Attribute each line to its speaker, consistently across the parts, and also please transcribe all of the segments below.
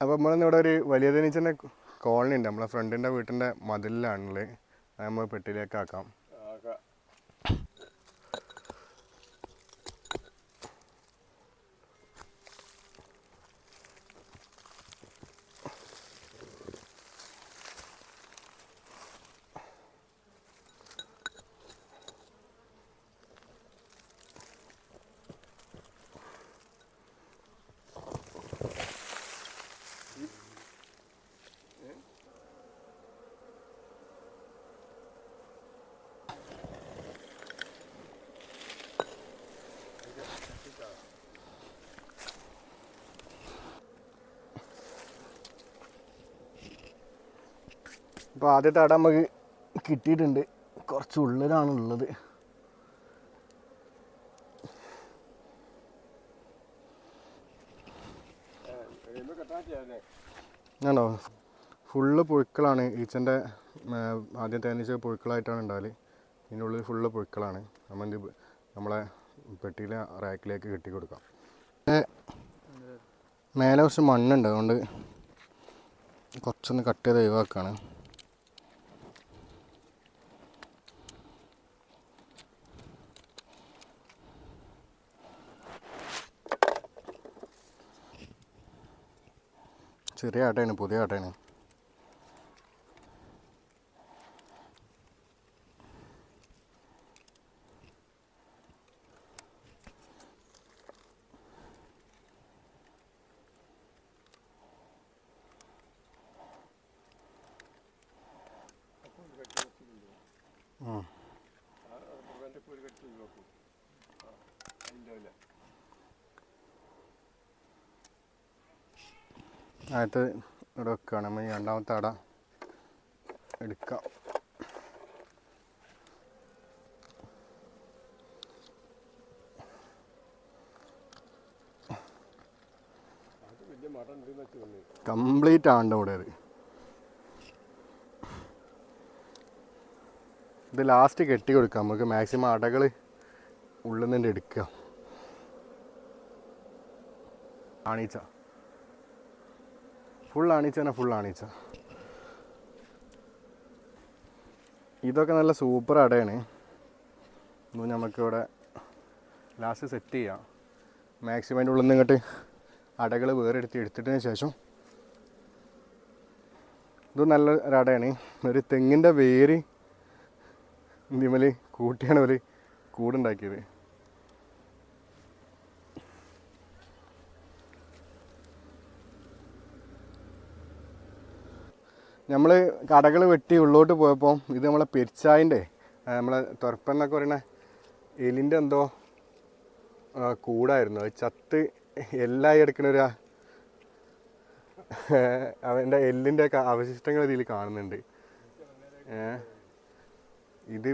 Speaker 1: അപ്പോൾ നമ്മൾ ഇവിടെ ഒരു വലിയ തേനീച്ചന്റെ കോളനി ഉണ്ട് നമ്മളെ ഫ്രണ്ടിന്റെ വീട്ടിന്റെ മതിലിലാണുള്ളത്. നമ്മൾ പെട്ടിയിലേക്ക് ആക്കാം അപ്പോൾ ആദ്യത്തെ അട നമുക്ക് കിട്ടിയിട്ടുണ്ട്. കുറച്ച് ഉള്ളിലാണ് ഉള്ളത്. ആണോ? ഫുള്ള് പുഴുക്കളാണ്. ഈച്ചന്റെ ആദ്യം തേനീച്ച പുഴുക്കളായിട്ടാണ് ഉണ്ടാവൽ ഇതിന്റെ ഉള്ളിൽ ഫുള്ള് പുഴുക്കളാണ്. നമ്മൾ നമ്മളെ പെട്ടിയിലെ റാക്കിലേക്ക് കെട്ടി കൊടുക്കാം. മേലെ കുറച്ച് മണ്ണുണ്ട്. അതുകൊണ്ട് കുറച്ചൊന്ന് കട്ട് ചെയ്ത് ഒഴിവാക്കാണ്. ചെറിയ ആട്ടയാണ് പുതിയ ആട്ടയാണ് ആദ്യത്തെ ഇവിടെ വെക്കുകയാണ് നമ്മൾ രണ്ടാമത്തെ അട എടുക്കാം. കംപ്ലീറ്റ് ആണ്ട് ഇവിടെ അത് ഇത് ലാസ്റ്റ് കെട്ടി കൊടുക്കാം. നമുക്ക് മാക്സിമം അടകൾ ഉള്ളിൽ നിന്ന് എടുക്കുക ആണീച്ച ഫുൾ ആണിച്ച തന്നെ ഫുൾ ആണിച്ച. ഇതൊക്കെ നല്ല സൂപ്പർ അടയാണ്. ഇന്ന് നമുക്കിവിടെ ലാസ്റ്റ് സെറ്റ് ചെയ്യാം. മാക്സിമം ഉള്ളിൽ നിന്ന് ഇങ്ങോട്ട് അടകൾ വേറെ എടുത്ത് എടുത്തിട്ടതിന് ശേഷം ഇത് നല്ല ഒരടയാണ് ഒരു തെങ്ങിന്റെ വേര് ഇതിമേൽ കൂട്ടിയാണ് ഒരു കൂടുണ്ടാക്കിയത് നമ്മൾ കടകൾ വെട്ടി ഉള്ളോട്ട് പോയപ്പോൾ ഇത് നമ്മളെ പെരിച്ചായിന്റെ നമ്മളെ തുറപ്പെന്നൊക്കെ പറയുന്ന എലിന്റെ എന്തോ കൂടായിരുന്നു. അത് ചത്ത് എല്ലായി എടുക്കുന്ന ഒരു അവന്റെ എല്ലിന്റെ അവശിഷ്ടങ്ങൾ ഇതിൽ കാണുന്നുണ്ട്. ഇത്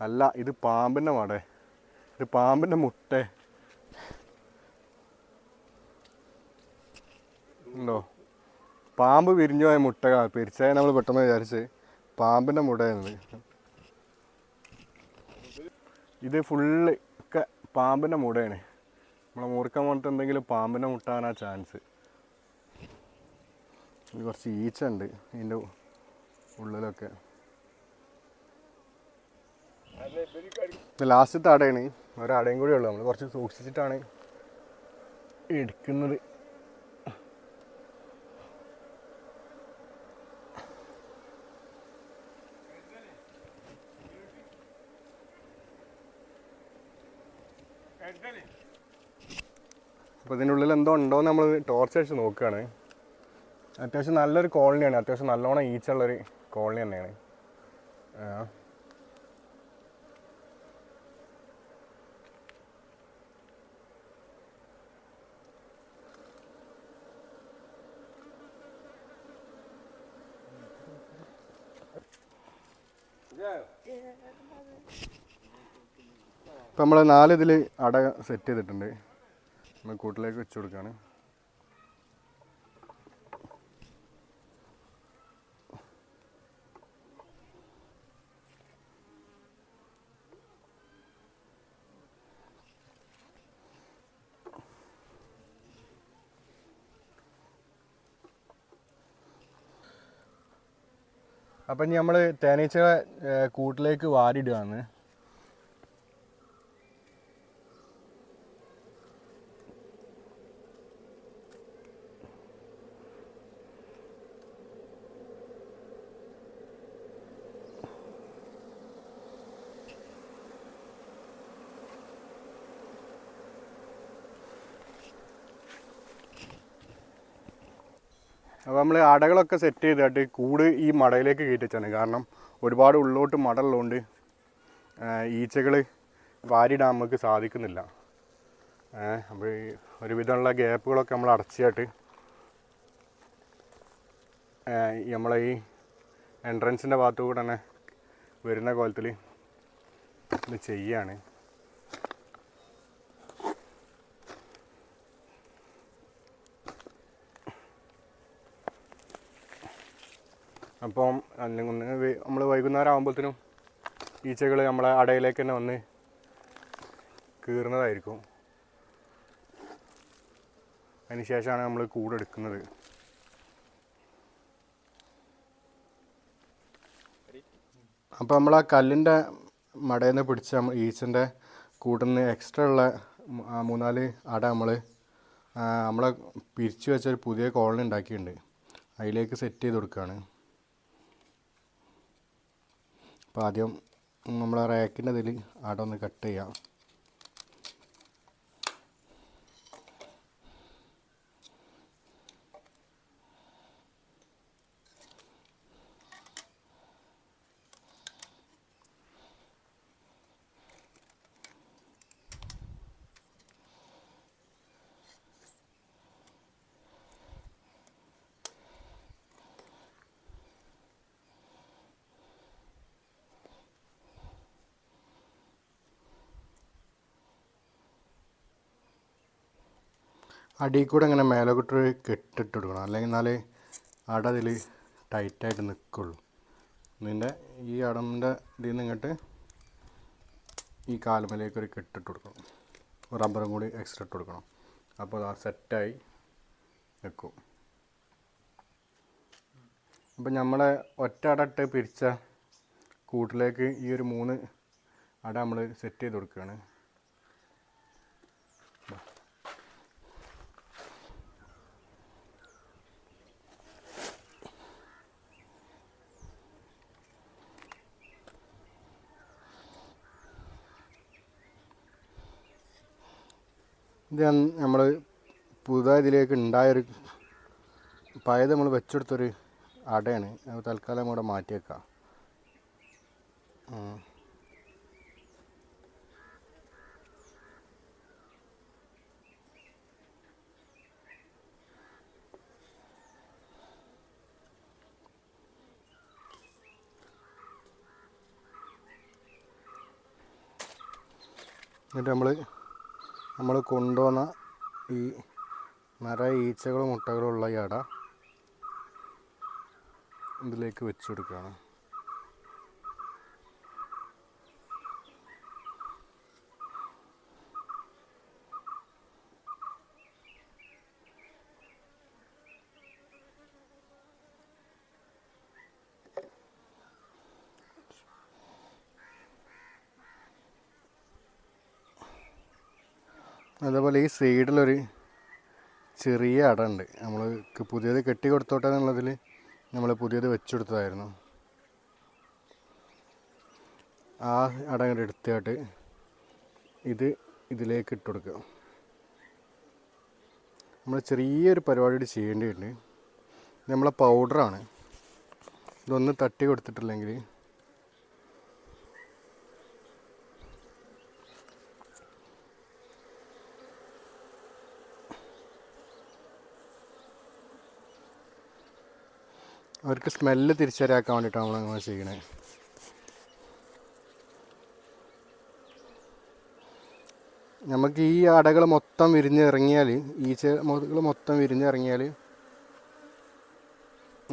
Speaker 1: അല്ല ഇത് പാമ്പിന്റെ മടേ. ഇത് പാമ്പിന്റെ മുട്ട. ഉണ്ടോ? പാമ്പ് വിരിഞ്ഞു പോയ മുട്ട പെരിച്ചായ നമ്മൾ പെട്ടെന്ന് വിചാരിച്ച് പാമ്പിന്റെ മുട്ടയാണിത് ഇത് ഫുള്ള് ഒക്കെ പാമ്പിന്റെ മുടയാണ്. നമ്മളെ മൂർക്കാൻ പോലത്തെ എന്തെങ്കിലും പാമ്പിന്റെ മുട്ട ആകാനാ ചാൻസ് കുറച്ച് ഈച്ച ഉണ്ട് ഇതിന്റെ ഉള്ളിലൊക്കെ ലാസ്റ്റത്തെ അടയാണ് ഒരടയും കൂടി ഉള്ളു. നമ്മൾ കുറച്ച് സൂക്ഷിച്ചിട്ടാണ് എടുക്കുന്നത്. അപ്പോൾ ഇതിന്റെ ഉള്ളിൽ എന്തോ ഉണ്ടോ നമ്മൾ ടോർച്ച് അടിച്ച് നോക്കുകയാണ് അത്യാവശ്യം നല്ലൊരു കോളനിയാണ് അത്യാവശ്യം നല്ലോണം ഈച്ചുള്ളൊരു കോളനി തന്നെയാണ്. ആ. ഇപ്പം നമ്മൾ നാലിതിൽ അട സെറ്റ് ചെയ്തിട്ടുണ്ട്. നമ്മൾ കൂട്ടിലേക്ക് വെച്ച് കൊടുക്കുകയാണ് അപ്പം ഇനി നമ്മൾ തേനീച്ചകളെ കൂട്ടിലേക്ക് വാരിയിടുകയാണ്. അപ്പോൾ നമ്മൾ അടകളൊക്കെ സെറ്റ് ചെയ്തിട്ട് കൂട് ഈ മടയിലേക്ക് കയറ്റിച്ചാണ്. കാരണം ഒരുപാട് ഉള്ളോട്ട് മടലുള്ളതുകൊണ്ട് ഈച്ചകൾ വാരിടാൻ നമുക്ക് സാധിക്കുന്നില്ല. അപ്പോൾ ഒരുവിധമുള്ള ഗ്യാപ്പുകളൊക്കെ നമ്മൾ അടച്ചിട്ട് നമ്മളെ ഈ എൻട്രൻസിന്റെ ഭാഗത്തു കൂടെ തന്നെ വരുന്ന കോലത്തിൽ ഇത് ചെയ്യാണ്. അപ്പം അല്ലെങ്കിൽ നമ്മൾ വൈകുന്നേരം ആകുമ്പോഴത്തേനും ഈച്ചകൾ നമ്മളെ അടയിലേക്ക് തന്നെ വന്ന് കീറുന്നതായിരിക്കും. അതിനുശേഷമാണ് നമ്മൾ കൂടെടുക്കുന്നത് അപ്പോൾ നമ്മൾ ആ കല്ലിന്റെ മടയിൽ നിന്ന് പിടിച്ച ഈച്ചന്റെ കൂട്ടിൽ നിന്ന് എക്സ്ട്രാ ഉള്ള മൂന്നാൽ അട നമ്മൾ നമ്മളെ പിരിച്ചു വെച്ച ഒരു പുതിയ കോളനി ഉണ്ടാക്കിയിട്ടുണ്ട്. അതിലേക്ക് സെറ്റ് ചെയ്ത് കൊടുക്കുകയാണ് അപ്പോൾ ആദ്യം നമ്മൾ റാക്കിന്റെ ഇതിൽ ആടെ ഒന്ന് കട്ട് ചെയ്യാം. അടിയിൽ കൂടെ അങ്ങനെ മേലോട്ട് കെട്ടിട്ട് കൊടുക്കണം അല്ലെങ്കിൽ എന്നാലേ അട അതിൽ ടൈറ്റായിട്ട് നിൽക്കുള്ളൂ. ഇതിന്റെ ഈ അടമിന്റെ ഇതിൽ നിന്ന് ഇങ്ങോട്ട് ഈ കാലുമലേക്ക് ഒരു കെട്ടിട്ട് കൊടുക്കണം. റബ്ബറും കൂടി എക്സ്ട്രാ ഇട്ട് കൊടുക്കണം. അപ്പോൾ അത് സെറ്റായി നിൽക്കും. അപ്പോൾ നമ്മളെ ഒറ്റ അട ഇട്ട് പിരിച്ച കൂട്ടിലേക്ക് ഈ ഒരു മൂന്ന് അട നമ്മൾ സെറ്റ് ചെയ്ത് കൊടുക്കുകയാണ്. ഇത് നമ്മൾ പുതുതായി ഇതിലേക്ക് ഉണ്ടായൊരു പഴയത് നമ്മൾ വെച്ചെടുത്തൊരു അടയാണ് അത് തൽക്കാലം ഇവിടെ മാറ്റിയേക്കാം. എന്നിട്ട് നമ്മൾ നമ്മൾ കൊണ്ടുവന്ന ഈ നിറയെ ഈച്ചകളും മുട്ടകളും ഉള്ള ഈ അട ഇതിലേക്ക് വെച്ച് കൊടുക്കുകയാണ്. അതേപോലെ ഈ സൈഡിലൊരു ചെറിയ അട ഉണ്ട് നമ്മൾ പുതിയത് കെട്ടി കൊടുത്തോട്ടെ എന്നുള്ളതിൽ നമ്മൾ പുതിയത് വെച്ചെടുത്തതായിരുന്നു. ആ അട ഇങ്ങോട്ട് എടുത്തിട്ട് ഇത് ഇതിലേക്ക് ഇട്ട് കൊടുക്കുക. നമ്മൾ ചെറിയൊരു പരിപാടി കൂടി ചെയ്യേണ്ടതുണ്ട് നമ്മളെ പൗഡറാണ് ഇതൊന്ന് തട്ടി കൊടുത്തിട്ടില്ലെങ്കിൽ അവർക്ക് സ്മെല്ല് തിരിച്ചറിയാക്കാൻ വേണ്ടിയിട്ടാണ് നമ്മൾ അങ്ങനെ ചെയ്യണേ നമുക്ക് ഈ അടകൾ മൊത്തം വിരിഞ്ഞിറങ്ങിയാൽ ഈച്ച മുതകൾ മൊത്തം വിരിഞ്ഞിറങ്ങിയാൽ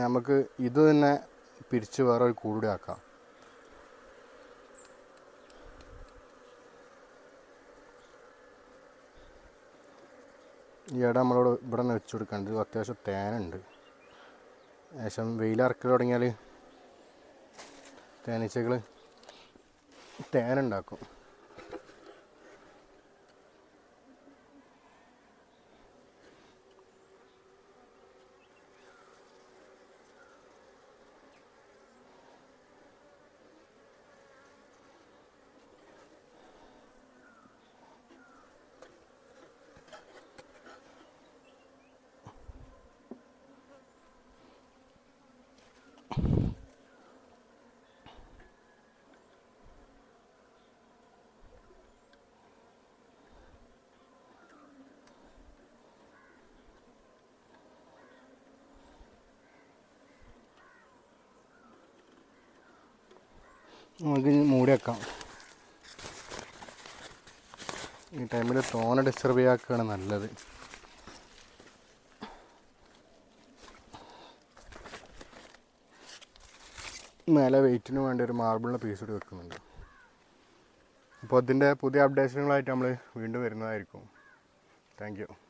Speaker 1: നമുക്ക് ഇത് തന്നെ പിരിച്ച് വേറെ ഒരു കൂടെ ആക്കാം. ഈ ഇട നമ്മളോട് ഇവിടെ നിന്ന് വെച്ചു കൊടുക്കാണ്ട്. അത്യാവശ്യം തേനുണ്ട്. ശേഷം വെയിലിറക്കി തുടങ്ങിയാൽ തേനീച്ചകൾ തേനുണ്ടാക്കും. നമുക്ക് മൂടി വെക്കാം. ഈ ടൈമിൽ തോനെ ഡിസ്റ്റർബ് ചെയ്യാക്കുകയാണ് നല്ലത്. മേലെ വെയിറ്റിന് വേണ്ടി ഒരു മാർബിളിന്റെ പീസ് കൂടി വെക്കുന്നുണ്ട്. അപ്പോൾ അതിന്റെ പുതിയ അപ്ഡേഷനുകളായിട്ട് നമ്മൾ വീണ്ടും വരുന്നതായിരിക്കും. താങ്ക്